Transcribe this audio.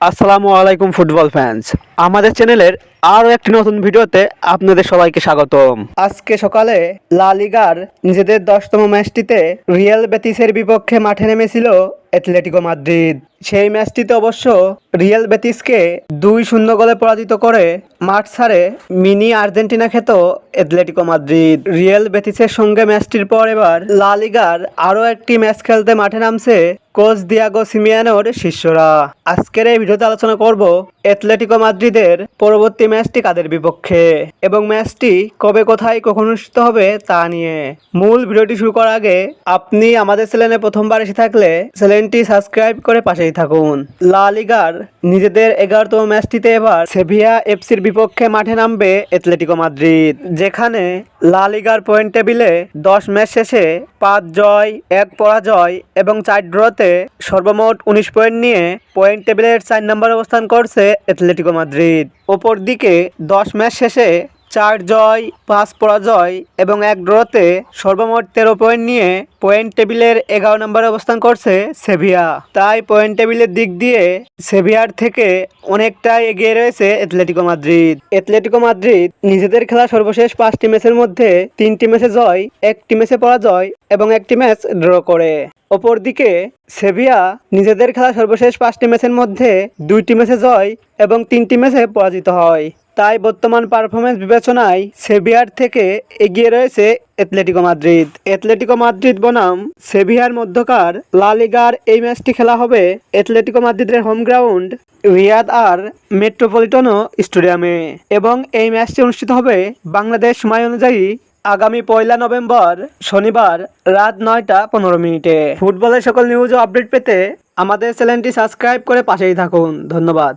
আসসালামু আলাইকুম football fans আমাদের চ্যানেলের আরও একটি নতুন ভিডিওতে আপনাদের সবাইকে স্বাগতম। আজকে সকালে লা লিগার নিজেদের দশতম ম্যাচটিতে রিয়াল বেতিসের বিপক্ষে মাঠে নেমেছিল অ্যাথলেটিকো মাদ্রিদ সেই ম্যাচটিতে অবশ্য রিয়াল বেতিসকে দুই শূন্য গোলে পরাজিত করে মাঠ ছাড়ে মিনি আর্জেন্টিনা খেত অ্যাথলেটিকো মাদ্রিদ রিয়াল বেতিসের সঙ্গে ম্যাচটির পর এবার লা লিগার আরও একটি ম্যাচ খেলতে মাঠে নামছে কোচ দিয়াগো সিমিয়ানোর শিষ্যরা। আজকের এই ভিডিওতে আলোচনা করব অ্যাথলেটিকো মাদ্রিদের পরবর্তী ম্যাচটি কাদের বিপক্ষে এবং ম্যাচটি কবে, কোথায়, কখন অনুষ্ঠিত হবে তা নিয়ে। মূল ভিডিওটি শুরু করার আগে আপনি আমাদের চ্যানেলে প্রথমবার এসে থাকলে চ্যানেলটি সাবস্ক্রাইব করে পাশেই থাকুন। লা লিগার নিজেদের এগারোতম ম্যাচটিতে এবার সেভিয়া এফসির বিপক্ষে মাঠে নামবে অ্যাথলেটিকো মাদ্রিদ, যেখানে লা লিগার পয়েন্ট টেবিলে দশ ম্যাচ শেষে পাঁচ জয়, এক পরাজয় এবং চার ড্রতে সর্বমোট উনিশ পয়েন্ট নিয়ে পয়েন্ট টেবিলের চার নম্বর অবস্থান করছে অ্যাথলেটিকো মাদ্রিদ। ওপর দিকে দশ ম্যাচ শেষে চার জয়, পাঁচ পরাজয় এবং এক ড্রতে সর্বমোট তেরো পয়েন্ট নিয়ে পয়েন্ট টেবিলের এগারো নম্বরে অবস্থান করছে সেভিয়া। তাই পয়েন্ট টেবিলের দিক দিয়ে সেভিয়ার থেকে অনেকটাই এগিয়ে রয়েছে অ্যাথলেটিকো মাদ্রিদ। অ্যাথলেটিকো মাদ্রিদ নিজেদের খেলা সর্বশেষ পাঁচটি ম্যাচের মধ্যে তিনটি ম্যাচে জয়, একটি ম্যাচে পরাজয় এবং একটি ম্যাচ ড্র করে। অপরদিকে সেভিয়া নিজেদের খেলা সর্বশেষ পাঁচটি ম্যাচের মধ্যে দুইটি ম্যাচে জয় এবং তিনটি ম্যাচে পরাজিত হয়। তাই বর্তমান পারফরমেন্স বিবেচনায় সেভিয়ার থেকে এগিয়ে রয়েছে অ্যাথলেটিকো মাদ্রিদ। অ্যাথলেটিকো মাদ্রিদ বনাম সেভিয়ার মধ্যকার লা লিগার এই ম্যাচটি খেলা হবে অ্যাথলেটিকো মাদ্রিদের home ground Riyadh Air Metropolitano স্টেডিয়ামে। এবং এই ম্যাচটি অনুষ্ঠিত হবে বাংলাদেশ সময় অনুযায়ী আগামী পয়লা নভেম্বর শনিবার রাত নয়টা পনেরো মিনিটে। ফুটবলের সকল নিউজ ও আপডেট পেতে আমাদের চ্যানেলটি সাবস্ক্রাইব করে পাশেই থাকুন। ধন্যবাদ।